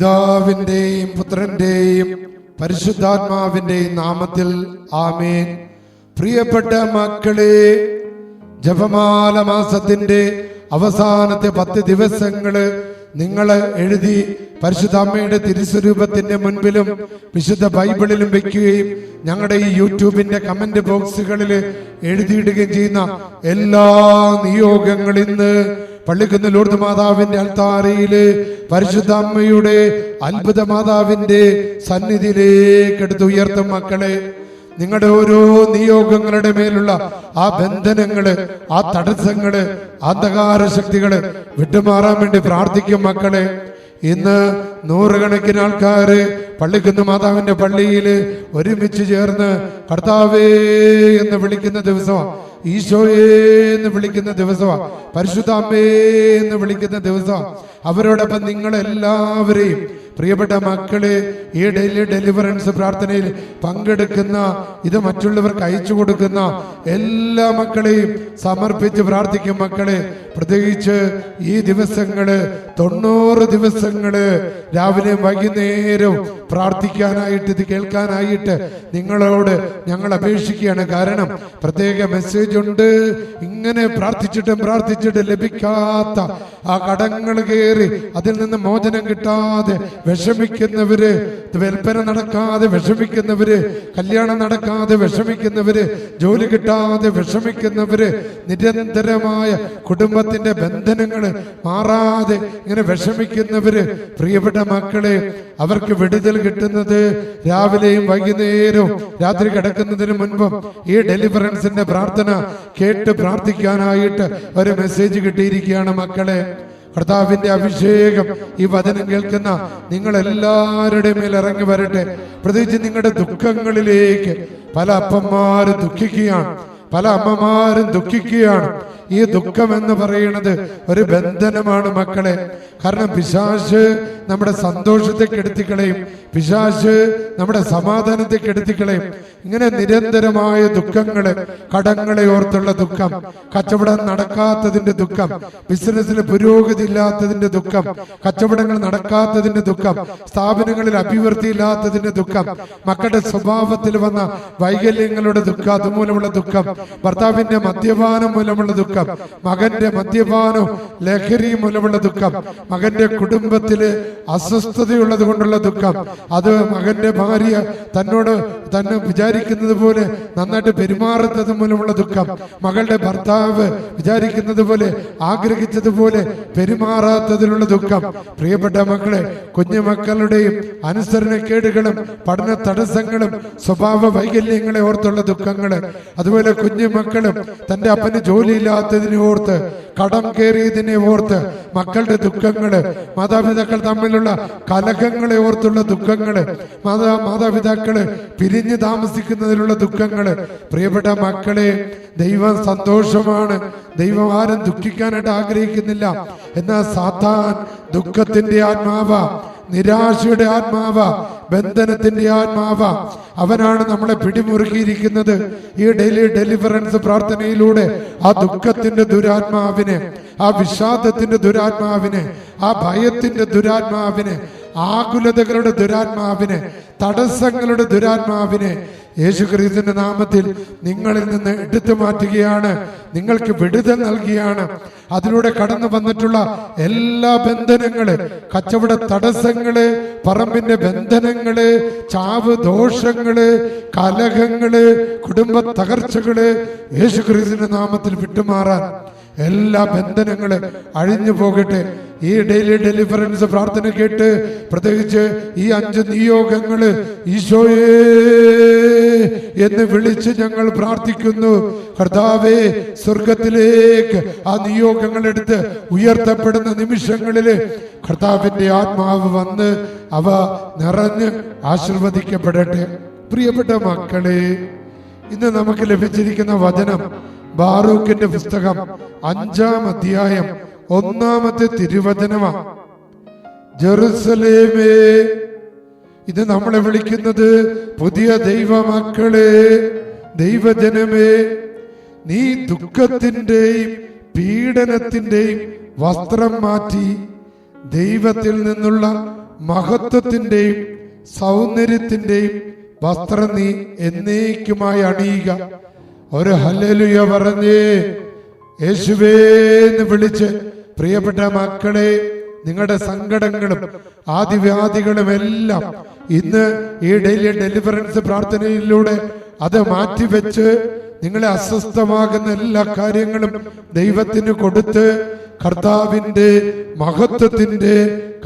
പിതാവിന്റെയും പുത്രന്റെയും പരിശുദ്ധാത്മാവിന്റെയും നാമത്തിൽ ആമേൻ. പ്രിയപ്പെട്ട മക്കളെ ജപമാല മാസത്തിന്റെ അവസാനത്തെ പത്ത് ദിവസങ്ങൾ നിങ്ങൾ എഴുതി പരിശുദ്ധ അമ്മയുടെ തിരുസ്വരൂപത്തിന്റെ മുൻപിലും വിശുദ്ധ ബൈബിളിലും വെക്കുകയും ഞങ്ങളുടെ ഈ യൂട്യൂബിന്റെ കമന്റ് ബോക്സുകളിൽ എഴുതിയിടുകയും ചെയ്യുന്ന എല്ലാ നിയോഗങ്ങളിൽ ഇന്ന് പള്ളിക്കുന്ന് ലൂർദ് മാതാവിന്റെ അൽത്താരയിൽ പരിശുദ്ധ അമ്മയുടെ അത്ഭുത മാതാവിന്റെ സന്നിധിയിലേക്ക് എടുത്ത് ഉയർത്തും മക്കളെ. നിങ്ങളുടെ ഓരോ നിയോഗങ്ങളുടെ മേലുള്ള ആ ബന്ധനങ്ങൾ ആ തടസ്സങ്ങൾ അന്ധകാര ശക്തികൾ വിട്ടുമാറാൻ വേണ്ടി പ്രാർത്ഥിക്കും മക്കളെ. ഇന്ന് നൂറുകണക്കിന് ആൾക്കാര് പള്ളിക്കുന്ന് മാതാവിന്റെ പള്ളിയിൽ ഒരുമിച്ച് ചേർന്ന് കർത്താവേ എന്ന് വിളിക്കുന്ന ദിവസമാണ്. ഈശോയെ എന്ന് വിളിക്കുന്ന ദിവസമാണ് പരിശുദ്ധാമ്മേ എന്ന് വിളിക്കുന്ന ദിവസമാണ് അവരോടൊപ്പം നിങ്ങളെല്ലാവരെയും പ്രിയപ്പെട്ട മക്കൾ ഈ ഡെയിലി ഡെലിവറൻസ് പ്രാർത്ഥനയിൽ പങ്കെടുക്കുന്ന ഇത് മറ്റുള്ളവർക്ക് അയച്ചു കൊടുക്കുന്ന എല്ലാ മക്കളെയും സമർപ്പിച്ച് പ്രാർത്ഥിക്കും മക്കളെ. പ്രത്യേകിച്ച് ഈ ദിവസങ്ങൾ തൊണ്ണൂറ് ദിവസങ്ങൾ രാവിലെ വൈകുന്നേരം പ്രാർത്ഥിക്കാനായിട്ട് ഇത് കേൾക്കാനായിട്ട് നിങ്ങളോട് ഞങ്ങൾ അപേക്ഷിക്കുകയാണ്. കാരണം പ്രത്യേക മെസ്സേജ് ഉണ്ട്. ഇങ്ങനെ പ്രാർത്ഥിച്ചിട്ടും പ്രാർത്ഥിച്ചിട്ട് ലഭിക്കാത്ത ആ കടങ്ങൾ കയറി അതിൽ നിന്ന് മോചനം കിട്ടാതെ വിഷമിക്കുന്നവര് വിൽപ്പന നടക്കാതെ വിഷമിക്കുന്നവര് കല്യാണം നടക്കാതെ വിഷമിക്കുന്നവര് ജോലി കിട്ടാതെ വിഷമിക്കുന്നവര് നിരന്തരമായ കുടുംബത്തിന്റെ ബന്ധനങ്ങൾ മാറാതെ ഇങ്ങനെ വിഷമിക്കുന്നവര് പ്രിയപ്പെട്ട മക്കളെ അവർക്ക് വിടുതൽ കിട്ടുന്നത് രാവിലെയും വൈകുന്നേരവും രാത്രി കിടക്കുന്നതിന് മുൻപും ഈ ഡെലിവറൻസിന്റെ പ്രാർത്ഥന കേട്ട് പ്രാർത്ഥിക്കാനായിട്ട് ഒരു മെസ്സേജ് കിട്ടിയിരിക്കുകയാണ് മക്കളെ. കർത്താവിന്റെ അഭിഷേകം ഈ വചനം കേൾക്കുന്ന നിങ്ങൾ എല്ലാവരുടെ മേൽ ഇറങ്ങി വരട്ടെ. പ്രത്യേകിച്ച് നിങ്ങളുടെ ദുഃഖങ്ങളിലേക്ക് പല അപ്പന്മാരും ദുഃഖിക്കുകയാണ്. പല അമ്മമാരും ദുഃഖിക്കുകയാണ്. ഈ ദുഃഖം എന്ന് പറയുന്നത് ഒരു ബന്ധനമാണ് മക്കളെ. കാരണം പിശാശ് നമ്മുടെ സന്തോഷത്തെ കെടുത്തിക്കളയും പിശാശ് നമ്മുടെ സമാധാനത്തെ കെടുത്തിക്കളയും ഇങ്ങനെ നിരന്തരമായ ദുഃഖങ്ങൾ കടങ്ങളെ ഓർത്തുള്ള ദുഃഖം കച്ചവടം നടക്കാത്തതിന്റെ ദുഃഖം ബിസിനസ്സിൽ പുരോഗതി ഇല്ലാത്തതിന്റെ ദുഃഖം കച്ചവടങ്ങൾ നടക്കാത്തതിന്റെ ദുഃഖം സ്ഥാപനങ്ങളിൽ അഭിവൃദ്ധി ഇല്ലാത്തതിന്റെ ദുഃഖം മക്കളുടെ സ്വഭാവത്തിൽ വന്ന വൈകല്യങ്ങളുടെ ദുഃഖം അതുമൂലമുള്ള ദുഃഖം ഭർത്താവിന്റെ മദ്യപാനം മൂലമുള്ള ദുഃഖം മകന്റെ മദ്യപാനോ ലഹരി മൂലമുള്ള ദുഃഖം മകന്റെ കുടുംബത്തിലെ അസ്വസ്ഥതയുള്ളത് കൊണ്ടുള്ള ദുഃഖം അത് മകന്റെ ഭാര്യ തന്നോട് തന്നെ വിചാരിക്കുന്നത് പോലെ നന്നായിട്ട് പെരുമാറുന്നത് മൂലമുള്ള ദുഃഖം. മകളുടെ ഭർത്താവ് വിചാരിക്കുന്നത് പോലെ ആഗ്രഹിച്ചതുപോലെ പെരുമാറാത്തതിലുള്ള ദുഃഖം. പ്രിയപ്പെട്ട മക്കളെ കുഞ്ഞുമക്കളുടെയും അനുസരണക്കേടുകളും പഠന തടസ്സങ്ങളും സ്വഭാവ വൈകല്യങ്ങളെ ഓർത്തുള്ള ദുഃഖങ്ങൾ അതുപോലെ കുഞ്ഞുമക്കളും തന്റെ അപ്പന് ജോലിയില്ലാത്തതിനെ ഓർത്ത് കടം കയറിയതിനെ ഓർത്ത് മക്കളുടെ ദുഃഖങ്ങൾ മാതാപിതാക്കൾ തമ്മിലുള്ള കലഹങ്ങളെ ഓർത്തുള്ള ദുഃഖങ്ങൾ മാതാ മാതാപിതാക്കൾ പിരിഞ്ഞു താമസിക്കുന്നതിലുള്ള ദുഃഖങ്ങൾ. പ്രിയപ്പെട്ട മക്കളെ ദൈവം സന്തോഷമാണ്. ദൈവം ആരും ദുഃഖിക്കാനായിട്ട് ആഗ്രഹിക്കുന്നില്ല. എന്നാൽ സാത്താൻ ദുഃഖത്തിന്റെ ആത്മാവ നിരാശയുടെ ആത്മാവ ബന്ധനത്തിന്റെ ആത്മാവ. അവനാണ് നമ്മളെ പിടിമുറുക്കിയിരിക്കുന്നത്. ഈ ഡെയിലി ഡെലിവറൻസ് പ്രാർത്ഥനയിലൂടെ ആ ദുഃഖത്തിന്റെ ദുരാത്മാവിനെ ആ വിഷാദത്തിന്റെ ദുരാത്മാവിനെ ആ ഭയത്തിന്റെ ദുരാത്മാവിനെ ആകുലതകളുടെ ദുരാത്മാവിനെ തടസ്സങ്ങളുടെ ദുരാത്മാവിനെ യേശു ക്രിസ്തുവിന്റെ നാമത്തിൽ നിങ്ങളിൽ നിന്ന് എടുത്തു മാറ്റുകയാണ്. നിങ്ങൾക്ക് വിടുതൽ നൽകുകയാണ് അതിലൂടെ കടന്നു വന്നിട്ടുള്ള എല്ലാ ബന്ധനങ്ങൾ കച്ചവട തടസ്സങ്ങൾ പറമ്പിന്റെ ബന്ധനങ്ങൾ ചാവ് ദോഷങ്ങൾ കലഹങ്ങൾ കുടുംബ തകർച്ചകൾ യേശു ക്രിസ്തുവിന്റെ നാമത്തിൽ വിട്ടുമാറാൻ എല്ലാ ബന്ധനങ്ങൾ അഴിഞ്ഞു പോകട്ടെ. ഈ ഡെയിലി ഡെലിവറൻസ് പ്രാർത്ഥന കേട്ട് പ്രത്യേകിച്ച് ഈ അഞ്ച് നിയോഗങ്ങൾ ഈശോയേ എന്ന് വിളിച്ച് ഞങ്ങൾ പ്രാർത്ഥിക്കുന്നു. കർത്താവേ സ്വർഗത്തിലേക്ക് ആ നിയോഗങ്ങൾ എടുത്ത് ഉയർത്തപ്പെടുന്ന നിമിഷങ്ങളിൽ കർത്താവിന്റെ ആത്മാവ് വന്ന് അവ നിറഞ്ഞ് ആശീർവദിക്കപ്പെടട്ടെ. പ്രിയപ്പെട്ട മക്കളെ ഇന്ന് നമുക്ക് ലഭിച്ചിരിക്കുന്ന വചനം ബാറൂഖിന്റെ പുസ്തകം അഞ്ചാം അധ്യായം ഒന്നാമത്തെ തിരുവചനമാ. ജെറുസലേമേ ഇത് നമ്മളെ വിളിക്കുന്നത് പുതിയ ദൈവമക്കളെ ദൈവജനമേ നീ ദുഃഖത്തിന്റെയും പീഡനത്തിന്റെയും വസ്ത്രം മാറ്റി ദൈവത്തിൽ നിന്നുള്ള മഹത്വത്തിന്റെയും സൗന്ദര്യത്തിന്റെയും വസ്ത്രം നീ എന്നേക്കുമായി അണിയുക. ഒരു ഹല്ലേലൂയ പറഞ്ഞേ യേശുവേ എന്ന് വിളിച്ച് പ്രിയപ്പെട്ട മക്കളെ നിങ്ങളുടെ സങ്കടങ്ങളും ആദിവ്യാധികളും എല്ലാം ഇന്ന് ഈ ഡെയിലി ഡെലിവറൻസ് പ്രാർത്ഥനയിലൂടെ അത് മാറ്റിവെച്ച് നിങ്ങളെ അസ്വസ്ഥമാകുന്ന എല്ലാ കാര്യങ്ങളും ദൈവത്തിന് കൊടുത്ത് കർത്താവിന്റെ മഹത്വത്തിന്റെ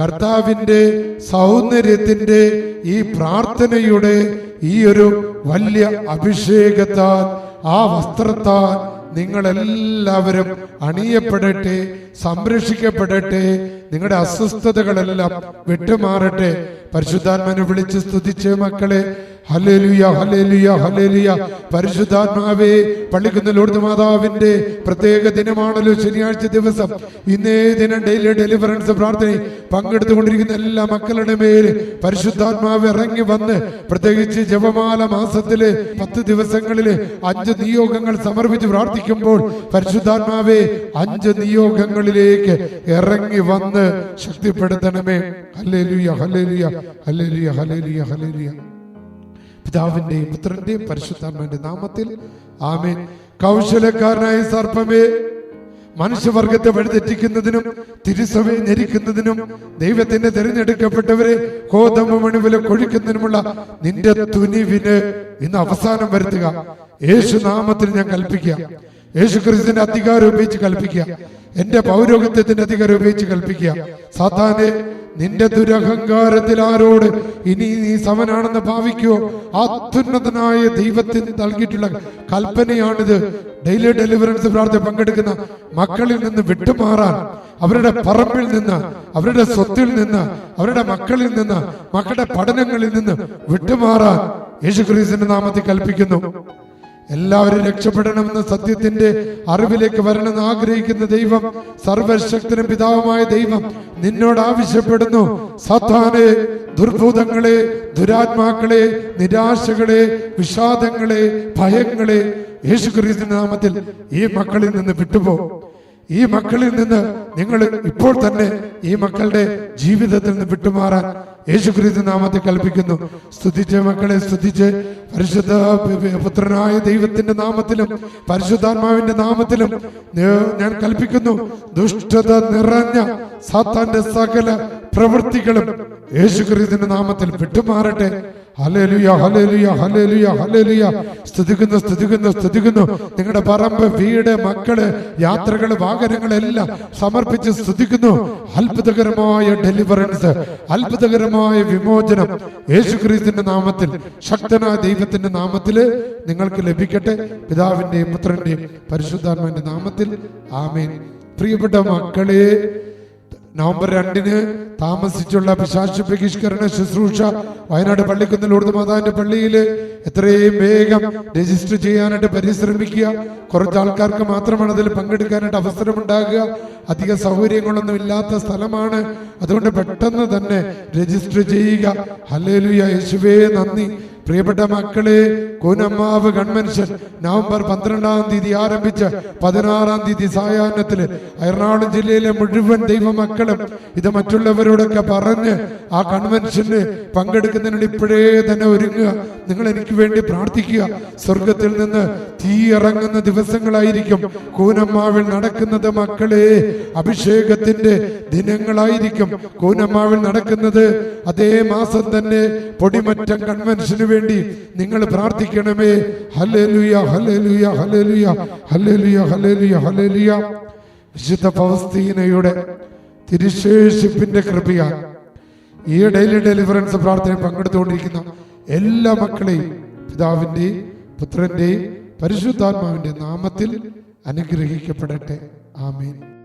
കർത്താവിന്റെ സൗന്ദര്യത്തിന്റെ ഈ പ്രാർത്ഥനയുടെ ഈ ഒരു വലിയ അഭിഷേകത്താൽ ആ വസ്ത്രത്താൽ നിങ്ങളെല്ലാവരും അണിയപ്പെടട്ടെ സംരക്ഷിക്കപ്പെടട്ടെ നിങ്ങളുടെ അസ്വസ്ഥതകളെല്ലാം വിട്ടുമാറട്ടെ. പരിശുദ്ധാത്മനെ വിളിച്ച് സ്തുതിച്ച് മക്കളെ. ഹല്ലേലൂയ ഹല്ലേലൂയ ഹല്ലേലൂയ. പരിശുദ്ധാത്മാവേ പള്ളിക്കുന്ന ലോർഡ് മാതാവിന്റെ പ്രത്യേക ദിനമാണല്ലോ ശനിയാഴ്ച ദിവസം. ഇന്നേ ദിനം ഡെയിലി ഡെലിവറൻസ് പ്രാർത്ഥന പങ്കെടുത്തുകൊണ്ടിരിക്കുന്ന എല്ലാ മക്കളുടെ മേൽ പരിശുദ്ധാത്മാവ് ഇറങ്ങി വന്ന് പ്രത്യേകിച്ച് ജപമാല മാസത്തിൽ പത്ത് ദിവസങ്ങളിൽ അഞ്ച് നിയോഗങ്ങൾ സമർപ്പിച്ച് പ്രാർത്ഥിക്കുമ്പോൾ പരിശുദ്ധാത്മാവേ അഞ്ച് നിയോഗങ്ങളിലേക്ക് ഇറങ്ങി വന്ന് ശക്തിപ്പെടുത്തണമേ. ഹല്ലേലൂയ ഹല്ലേലൂയ. പിതാവിന്റെയും പുത്രന്റെയും പരിശുദ്ധാത്മാന്റെ നാമത്തിൽ ആമേൻ. കൗശലക്കാരനായ സർപ്പമേ മനുഷ്യവർഗത്തെ വഴിതെറ്റിക്കുന്നതിനും തിരുസഭയെ ഞെരിക്കുന്നതിനും ദൈവത്തിന്റെ തിരഞ്ഞെടുക്കപ്പെട്ടവരെ കോതമ്പ മണിവില കൊഴിക്കുന്നതിനുമുള്ള നിന്റെ തുനിവിന് ഇന്ന് അവസാനം വരുത്തുക. യേശു നാമത്തിൽ ഞാൻ കൽപ്പിക്കുക. യേശു ക്രിസ്തുവിന്റെ അധികാരം ഉപയോഗിച്ച് കൽപ്പിക്കുക. എന്റെ പൗരോഹിത്യത്തിന്റെ അധികാരം ഉപയോഗിച്ച് കൽപ്പിക്കുക. സാത്താനെ നിന്റെ ദുരഹങ്കാരത്തിൽ ആരോട് ഇനി നീ സമനാണെന്ന് ഭാവിക്കുവോ? അത്യുന്നതനായ ദൈവത്തിന് നൽകിയിട്ടുള്ള കൽപ്പനയാണിത്. ഡെയിലി ഡെലിവറൻസ് പ്രാർത്ഥന പങ്കെടുക്കുന്ന മക്കളിൽ നിന്ന് വിട്ടുമാറാൻ അവരുടെ പറമ്പിൽ നിന്ന് അവരുടെ സ്വത്തിൽ നിന്ന് അവരുടെ മക്കളിൽ നിന്ന് മക്കളുടെ പഠനങ്ങളിൽ നിന്ന് വിട്ടുമാറാൻ യേശുക്രീസിന്റെ നാമത്തിൽ കൽപ്പിക്കുന്നു. എല്ലാവരും രക്ഷപ്പെടണമെന്ന സത്യത്തിന്റെ അറിവിലേക്ക് വരണമെന്ന് ആഗ്രഹിക്കുന്ന ദൈവം സർവശക്തനും പിതാവുമായ ദൈവം നിന്നോട് ആവശ്യപ്പെടുന്നു. സത്താനെ ദുർഭൂതങ്ങളെ ദുരാത്മാക്കളെ നിരാശകളെ വിഷാദങ്ങളെ ഭയങ്ങളെ യേശുക്രിസ്തുവിന്റെ നാമത്തിൽ ഈ മക്കളിൽ നിന്ന് വിട്ടുപോ. ഈ മക്കളിൽ നിന്ന് നിങ്ങൾ ഇപ്പോൾ തന്നെ ഈ മക്കളുടെ ജീവിതത്തിൽ നിന്ന് വിട്ടുമാറാൻ യേശുക്രിസ്തു നാമത്തെ കൽപ്പിക്കുന്നു. സ്തുതിച്ച് മക്കളെ സ്തുതിച്ച് പരിശുദ്ധ പുത്രനായ ദൈവത്തിന്റെ നാമത്തിലും പരിശുദ്ധാത്മാവിന്റെ നാമത്തിലും ഞാൻ- കൽപ്പിക്കുന്നു. ദുഷ്ടത നിറഞ്ഞ സാത്താന്റെ സകല പ്രവൃത്തികളും യേശുക്രിസ്തുവിന്റെ നാമത്തിൽ വിട്ടുമാറട്ടെ ഹല്ലേലൂയ ഹല്ലേലൂയ ഹല്ലേലൂയ ഹല്ലേലൂയ. സ്തുതിക്കുന്നു സ്തുതിക്കുന്നു സ്തുതിക്കുന്നു. നിങ്ങളുടെ പറമ്പ് വീട് മക്കൾ യാത്രകൾ വാഹനങ്ങളെല്ലാം സമർപ്പിച്ച് സ്തുതിക്കുന്നു. അത്ഭുതകരമായ ഡെലിവറൻസ് അത്ഭുതകരമായ വിമോചനം. യേശുക്രിസ്തുവിന്റെ നാമത്തിൽ ശക്തനായ ദൈവത്തിന്റെ നാമത്തിൽ നിങ്ങൾക്ക് ലഭിക്കട്ടെ. പിതാവിന്റെയും പുത്രന്റെയും പരിശുദ്ധാത്മാവിന്റെ നാമത്തിൽ ആമേൻ. പ്രിയപ്പെട്ട മക്കളെ നവംബർ രണ്ടിന് താമസിച്ചുള്ള പിശാശു ബഹിഷ്കരണ ശുശ്രൂഷ. വയനാട് പള്ളിക്കുന്നിൽ ഉറുദു മാതാവിന്റെ പള്ളിയിൽ എത്രയും വേഗം രജിസ്റ്റർ ചെയ്യാനായിട്ട് പരിശ്രമിക്കുക. കുറച്ച് ആൾക്കാർക്ക് മാത്രമാണ് അതിൽ പങ്കെടുക്കാനായിട്ട് അവസരമുണ്ടാകുക. അധിക സൗകര്യങ്ങളൊന്നും ഇല്ലാത്ത സ്ഥലമാണ്. അതുകൊണ്ട് പെട്ടെന്ന് തന്നെ രജിസ്റ്റർ ചെയ്യുക. ഹലേലുയ യേശുവേ നന്ദി. പ്രിയപ്പെട്ട മക്കളെ കൂനമ്മാവ് കൺവെൻഷൻ നവംബർ പന്ത്രണ്ടാം തീയതി ആരംഭിച്ച് പതിനാറാം തീയതി സായാഹ്നത്തിൽ എറണാകുളം ജില്ലയിലെ മുഴുവൻ ദൈവമക്കളും ഇത് മറ്റുള്ളവരോടൊക്കെ പറഞ്ഞ് ആ കൺവെൻഷന് പങ്കെടുക്കുന്നതിന് ഇപ്പോഴേ തന്നെ ഒരുങ്ങുക. നിങ്ങൾ എനിക്ക് വേണ്ടി പ്രാർത്ഥിക്കുക. സ്വർഗത്തിൽ നിന്ന് തീ ഇറങ്ങുന്ന ദിവസങ്ങളായിരിക്കും കൂനമ്മാവിൽ നടക്കുന്നത് മക്കളെ. അഭിഷേകത്തിന്റെ ദിനങ്ങളായിരിക്കും കൂനമാവിൽ നടക്കുന്നത്. അതേ മാസം തന്നെ പൊടിമറ്റം കൺവെൻഷന് വേണ്ടി നിങ്ങൾ പ്രാർത്ഥിക്കണമേ. ഹല്ലേലൂയ ഹല്ലേലൂയ ഹല്ലേലൂയ ഹല്ലേലൂയ ഹല്ലേലൂയ ഹല്ലേലൂയ. വിശുദ്ധ പവസ്തീനയുടെ തിരുശേഷിപ്പിന്റെ കൃപയാൽ ഈ ഡെയിലി ഡെലിവറൻസ് പ്രാർത്ഥന പങ്കെടുത്തുകൊണ്ടിരിക്കുന്ന എല്ലാ മക്കളെയും പിതാവിന്റെയും പുത്രന്റെയും പരിശുദ്ധാത്മാവിന്റെ നാമത്തിൽ അനുഗ്രഹിക്കപ്പെടട്ടെ. ആമേൻ.